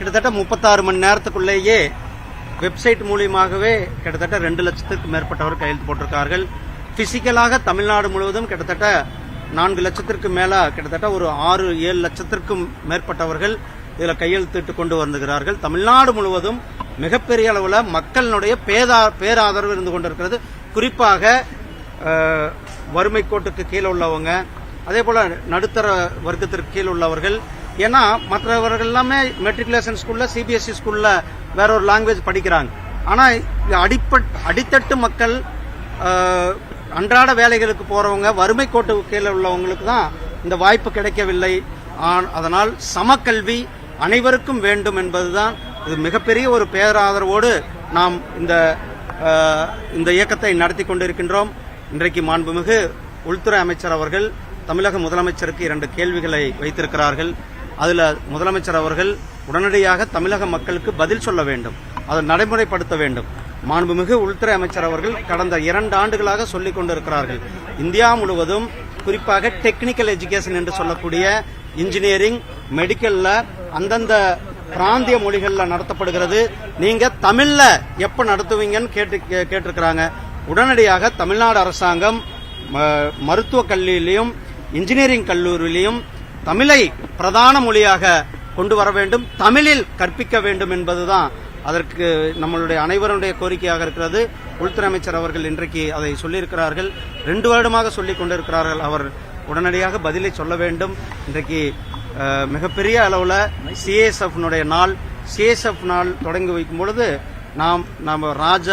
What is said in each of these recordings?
கிட்டத்தட்ட முப்பத்தாறு மணி நேரத்துக்குள்ளேயே வெப்சைட் மூலியமாகவே கிட்டத்தட்ட ரெண்டு லட்சத்துக்கு மேற்பட்டவர் கையெழுத்து போட்டிருக்கார்கள். பிசிக்கலாக தமிழ்நாடு முழுவதும் கிட்டத்தட்ட நான்கு லட்சத்திற்கு மேல கிட்டத்தட்ட ஒரு ஆறு ஏழு லட்சத்திற்கும் மேற்பட்டவர்கள் இதில் கையெழுத்திட்டு கொண்டு வந்துகிறார்கள் தமிழ்நாடு முழுவதும் மிகப்பெரிய அளவில் மக்களினுடைய பேதா பேராதரவு இருந்து கொண்டிருக்கிறது. குறிப்பாக வறுமை கோட்டுக்கு கீழே உள்ளவங்க அதே போல் நடுத்தர வர்க்கத்திற்கு கீழ் உள்ளவர்கள் ஏன்னா மற்றவர்கள் எல்லாமே மெட்ரிகுலேஷன் ஸ்கூல்ல சிபிஎஸ்சி ஸ்கூல்ல வேற ஒரு லாங்குவேஜ் படிக்கிறாங்க. ஆனா அடிப்பட் அடித்தட்டு மக்கள் அன்றாட வேலைகளுக்கு போறவங்க வறுமை கோட்டு கீழே உள்ளவங்களுக்கு தான் இந்த வாய்ப்பு கிடைக்கவில்லை. ஆன்- அதனால் சமக்கல்வி அனைவருக்கும் வேண்டும் என்பதுதான் இது மிகப்பெரிய ஒரு பேராதரவோடு நாம் இந்த இந்த இயக்கத்தை நடத்தி கொண்டிருக்கின்றோம். இன்றைக்கு மாண்புமிகு உள்துறை அமைச்சர் அவர்கள் தமிழக முதலமைச்சருக்கு இரண்டு கேள்விகளை வைத்திருக்கிறார்கள். அதில் முதலமைச்சர் அவர்கள் உடனடியாக தமிழக மக்களுக்கு பதில் சொல்ல வேண்டும். அதை நடைமுறைப்படுத்த வேண்டும். மாண்புமிகு உள்துறை அமைச்சர் அவர்கள் கடந்த இரண்டு ஆண்டுகளாக சொல்லிக் கொண்டிருக்கிறார்கள். இந்தியா முழுவதும் குறிப்பாக டெக்னிக்கல் எஜுகேஷன் என்று சொல்லக்கூடிய இன்ஜினியரிங் மெடிக்கல்ல அந்தந்த பிராந்திய மொழிகளில் நடத்தப்படுகிறது. நீங்க தமிழ்ல எப்ப நடத்துவீங்கன்னு கேட்டு கே- கேட்டிருக்கிறாங்க. உடனடியாக தமிழ்நாடு அரசாங்கம் ம- மருத்துவக் கல்லூரியிலையும் இன்ஜினியரிங் கல்லூரியிலையும் தமிழை பிரதான மொழியாக கொண்டு வர வேண்டும் தமிழில் கற்பிக்க வேண்டும் என்பதுதான் அதற்கு நம்மளுடைய அனைவருடைய கோரிக்கையாக இருக்கிறது. உள்துறை அமைச்சர் அவர்கள் இன்றைக்கு அதை சொல்லியிருக்கிறார்கள். ரெண்டு வருடமாக சொல்லிக் கொண்டிருக்கிறார்கள். அவர் உடனடியாக பதிலை சொல்ல வேண்டும். இன்றைக்கு மிகப்பெரிய அளவில் சிஎஸ்எஃப் நாள் சிஎஸ்எஃப் நாள் தொடங்கி வைக்கும் பொழுது நாம் நம்ம ராஜ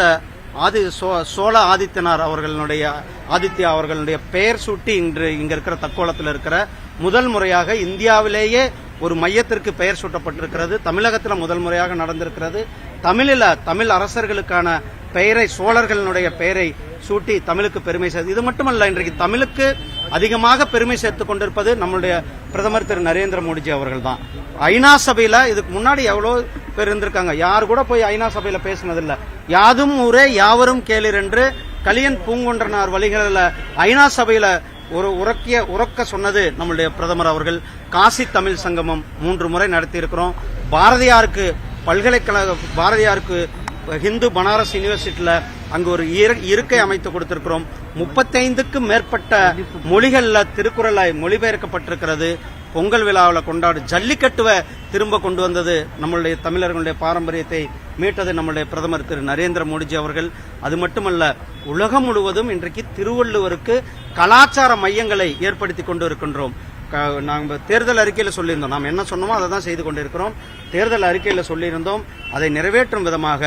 ஆதி சோ- சோழ ஆதித்யனார் அவர்களுடைய ஆதித்யா அவர்களுடைய பெயர் சூட்டி இன்று இங்க இருக்கிற தக்கோலத்தில் இருக்கிற முதல் முறையாக இந்தியாவிலேயே ஒரு மையத்திற்கு பெயர் சூட்டப்பட்டிருக்கிறது. தமிழகத்தில் முதல் முறையாக நடந்திருக்கிறது. தமிழில தமிழ் அரசர்களுக்கான பெயரை சோழர்களுடைய பெயரை சூட்டி தமிழுக்கு பெருமை சேர்த்து இது மட்டுமல்ல இன்றைக்கு தமிழுக்கு அதிகமாக பெருமை சேர்த்துக் கொண்டிருப்பது நம்மளுடைய பிரதமர் திரு நரேந்திர மோடிஜி அவர்கள் தான் ஐநா சபையில இதுக்கு முன்னாடி எவ்வளவு பேர் இருந்திருக்காங்க? யார் கூட போய் ஐநா சபையில பேசினதில்ல. யாதும் ஊரே யாவரும் கேளிர் என்று கலியன் பூங்கொன்றனார் வழிகளில் ஐநா சபையில ஒரு உறக்கிய உறக்க சொன்னது நம்மளுடைய பிரதமர் அவர்கள். காசி தமிழ் சங்கமம் மூன்று முறை நடத்தி இருக்கிறோம் பாரதியாருக்கு பல்கலைக்கழக பாரதியாருக்கு ஹிந்து பனாரஸ் யூனிவர்சிட்டியில் அங்கு ஒரு இருக்கை அமைத்து கொடுத்திருக்கிறோம். முப்பத்தைந்துக்கும் மேற்பட்ட மொழிகளில் திருக்குறளாய் மொழிபெயர்க்கப்பட்டிருக்கிறது. பொங்கல் விழாவில் கொண்டாடு ஜல்லிக்கட்டுவை திரும்ப கொண்டு வந்தது நம்மளுடைய தமிழர்களுடைய பாரம்பரியத்தை மீட்டது நம்மளுடைய பிரதமர் திரு நரேந்திர மோடிஜி அவர்கள். அது மட்டுமல்ல உலகம் முழுவதும் இன்றைக்கு திருவள்ளுவருக்கு கலாச்சார மையங்களை ஏற்படுத்தி கொண்டு இருக்கின்றோம். க- நாங்க தேர்தல் அறிக்கையில் சொல்லியிருந்தோம். நாம் என்ன சொன்னோமோ அதை தான் செய்து கொண்டிருக்கிறோம். தேர்தல் அறிக்கையில் சொல்லியிருந்தோம். அதை நிறைவேற்றும் விதமாக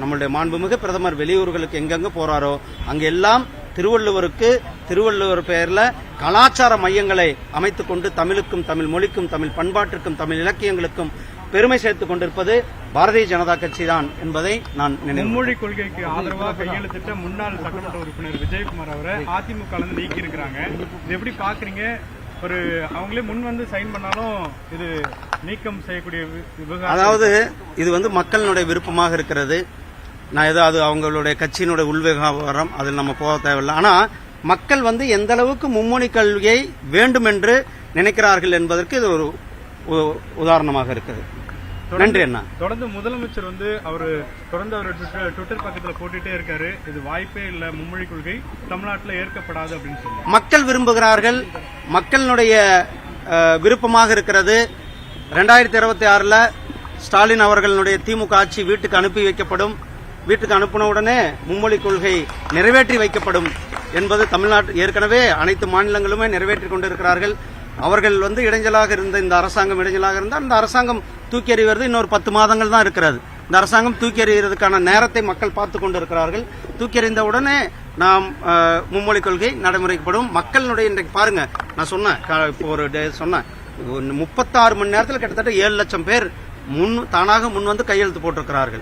நம்மளுடைய மாண்புமிகு பிரதமர் வெளியூர்களுக்கு எங்கெங்க போறாரோ அங்கெல்லாம் திருவள்ளுவருக்கு திருவள்ளுவர் பெயர்ல கலாச்சார மையங்களை அமைத்துக் கொண்டு தமிழுக்கும் தமிழ் மொழிக்கும் தமிழ் பண்பாட்டிற்கும் தமிழ் இலக்கியங்களுக்கும் பெருமை சேர்த்துக் கொண்டிருப்பது பாரதிய ஜனதா கட்சி தான் என்பதை நான் மும்மொழி கொள்கைக்கு ஆதரவா கையெழுத்திட்ட முன்னாள் சட்டமன்ற உறுப்பினர் விஜயகுமார் அவரை அதிமுக நீக்கி இருக்கிறாங்க எப்படி பாக்குறீங்க? ஒரு அவங்களே முன் வந்து சைன் பண்ணாலும் இது நீக்கம் செய்யக்கூடிய விவகாரம். அதாவது இது வந்து மக்களினுடைய விருப்பமாக இருக்கிறது. நான் ஏதோ அது அவங்களுடைய கட்சியினுடைய உள்விவகாரம் அதில் நம்ம போக தேவையில்லை. ஆனால் மக்கள் வந்து எந்த அளவுக்கு மும்மொழி கல்வியை வேண்டும் என்று நினைக்கிறார்கள் என்பதற்கு இது ஒரு உ- உதாரணமாக இருக்குது நன்றி அண்ணா. தொடர்ந்து முதலமைச்சர் வந்து அவர் தொடர்ந்து அவர் ட்விட்டர் பக்கத்துல போட்டுட்டே இருக்காரு. இது வாய்ப்பே இல்ல மும்மொழி கொள்கை தமிழ்நாட்டுல ஏற்கப்படாது அப்படின்னு சொல்லி. மக்கள் விரும்புகிறார்கள். மக்களினுடைய அஹ், விருப்பமாக இருக்கிறது. ரெண்டாயிரத்தி இருபத்தி ஆறுல ஸ்டாலின் அவர்களுடைய திமுக ஆட்சி வீட்டுக்கு அனுப்பி வைக்கப்படும். வீட்டுக்கு அனுப்பின உடனே மும்மொழி கொள்கை நிறைவேற்றி வைக்கப்படும் என்பது தமிழ்நாட்டு ஏற்கனவே அனைத்து மாநிலங்களுமே நிறைவேற்றி கொண்டிருக்கிறார்கள். அவர்கள் வந்து இடைஞ்சலாக இருந்த இந்த அரசாங்கம் இடைஞ்சலாக இருந்தால் இந்த அரசாங்கம் தூக்கி எறிவது இன்னொரு பத்து மாதங்கள் தான் இருக்கிறது. இந்த அரசாங்கம் தூக்கி எறிகிறதுக்கான நேரத்தை மக்கள் பார்த்து கொண்டிருக்கிறார்கள். தூக்கி எறிந்த உடனே நாம் மும்மொழி கொள்கை நடைமுறைப்படும் மக்களினுடைய இன்றைக்கு பாருங்க நான் சொன்னேன் க- இப்போ ஒரு டே சொன்னேன். முப்பத்தாறு மணி நேரத்தில் கிட்டத்தட்ட ஏழு லட்சம் பேர் முன் தானாக முன் வந்து கையெழுத்து போட்டிருக்கிறார்கள்.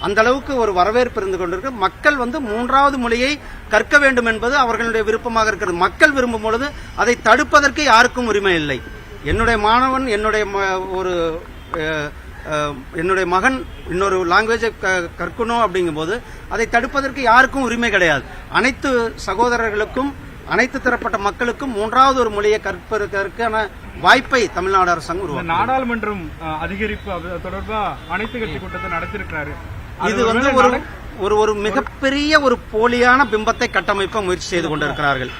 அந்த அளவுக்கு ஒரு வரவேற்பு இருந்து கொண்டிருக்கு. மக்கள் வந்து மூன்றாவது மொழியை கற்க வேண்டும் என்பது அவர்களுடைய விருப்பமாக இருக்கிறது. மக்கள் விரும்பும் பொழுது அதை தடுப்பதற்கு யாருக்கும் உரிமை இல்லை. என்னுடைய மாணவன் என்னுடைய ம- ஒரு என்னுடைய மகன் இன்னொரு லாங்குவேஜை கற்கணும் அப்படிங்கும்போது அதை தடுப்பதற்கு யாருக்கும் உரிமை கிடையாது. அனைத்து சகோதரர்களுக்கும் அனைத்து தரப்பட்ட மக்களுக்கும் மூன்றாவது ஒரு மொழியை கற்பதற்கான வாய்ப்பை தமிழ்நாடு அரசாங்கம் உருவாக்கும் நாடாளுமன்றம் அதிகரிப்பு அது தொடர்பா அனைத்து கட்சி கூட்டத்தை நடத்திருக்கிறாரு. இது வந்து ஒரு ஒரு ஒரு மிகப்பெரிய ஒரு போலியான பிம்பத்தை கட்டமைப்ப முயற்சி செய்து கொண்டிருக்கிறார்கள்.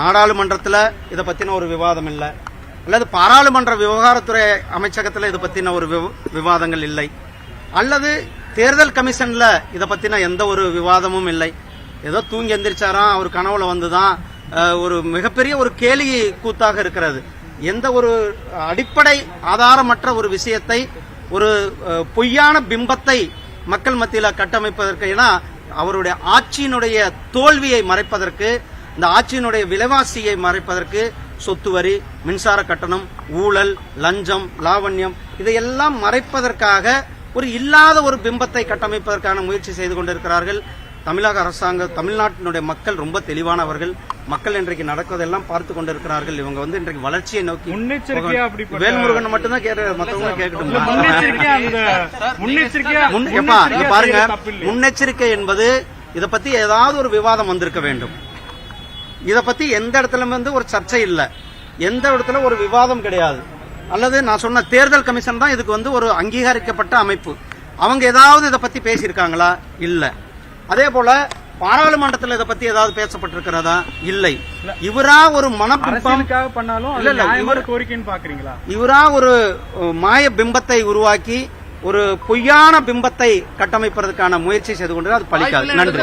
நாடாளுமன்றத்துல இதை பத்தின ஒரு விவாதம் இல்ல. அல்லது பாராளுமன்ற விவகாரத்துறை அமைச்சகத்தில் இதை பற்றின ஒரு விவ- விவாதங்கள் இல்லை. அல்லது தேர்தல் கமிஷனில் இதை பற்றின எந்த ஒரு விவாதமும் இல்லை. ஏதோ தூங்கி எந்திரிச்சாராம் அவர் கனவுல வந்துதான் தான் ஒரு மிகப்பெரிய ஒரு கேலி கூத்தாக இருக்கிறது. எந்த ஒரு அடிப்படை ஆதாரமற்ற ஒரு விஷயத்தை ஒரு பொய்யான பிம்பத்தை மக்கள் மத்தியில் கட்டமைப்பதற்கு ஏன்னா அவருடைய ஆட்சியினுடைய தோல்வியை மறைப்பதற்கு இந்த ஆட்சியினுடைய விலைவாசியை மறைப்பதற்கு சொத்து வரி மின்சார கட்டணம் ஊழல் லஞ்சம் லாவண்யம் இதையெல்லாம் மறைப்பதற்காக ஒரு இல்லாத ஒரு பிம்பத்தை கட்டமைப்பதற்கான முயற்சி செய்து கொண்டிருக்கிறார்கள். தமிழக அரசாங்க தமிழ்நாட்டினுடைய மக்கள் ரொம்ப தெளிவானவர்கள். மக்கள் இன்றைக்கு நடக்குவதெல்லாம் பார்த்து கொண்டிருக்கிறார்கள். இவங்க வந்து இன்றைக்கு வளர்ச்சியை நோக்கி முன்னெச்சரிக்கையா வேல்முருகன் மட்டும்தான் கேட்டு மத்தவங்க கேட்கட்டும்? பாருங்க? முன்னெச்சரிக்கை என்பது இத பத்தி ஏதாவது ஒரு விவாதம் வந்திருக்க வேண்டும். இத பத்தி எந்த இடத்துல வந்து ஒரு சர்ச்சை இல்ல. எந்த இடத்துல ஒரு விவாதம் கிடையாது. அல்லது நான் சொன்ன தேர்தல் கமிஷன் தான் இதுக்கு வந்து ஒரு அங்கீகரிக்கப்பட்ட அமைப்பு. அவங்க ஏதாவது இத பத்தி பேசியிருக்காங்களா? இல்ல. அதே போல பாராளுமன்றத்தில் இத பத்தி ஏதாவது பேசப்பட்டிருக்கிறதா? இல்லை. இவரா ஒரு மனப்பிம்பம் அரசியலுக்காக பண்ணாலும் இல்ல, இல்ல, இவர்- கோரிக்கைன்னு பாக்குறீங்களா? இவரா ஒரு மாய பிம்பத்தை உருவாக்கி ஒரு பொய்யான பிம்பத்தை கட்டமைப்பதற்கான முயற்சி செய்து கொண்டு அது பலிக்காது. நன்றி.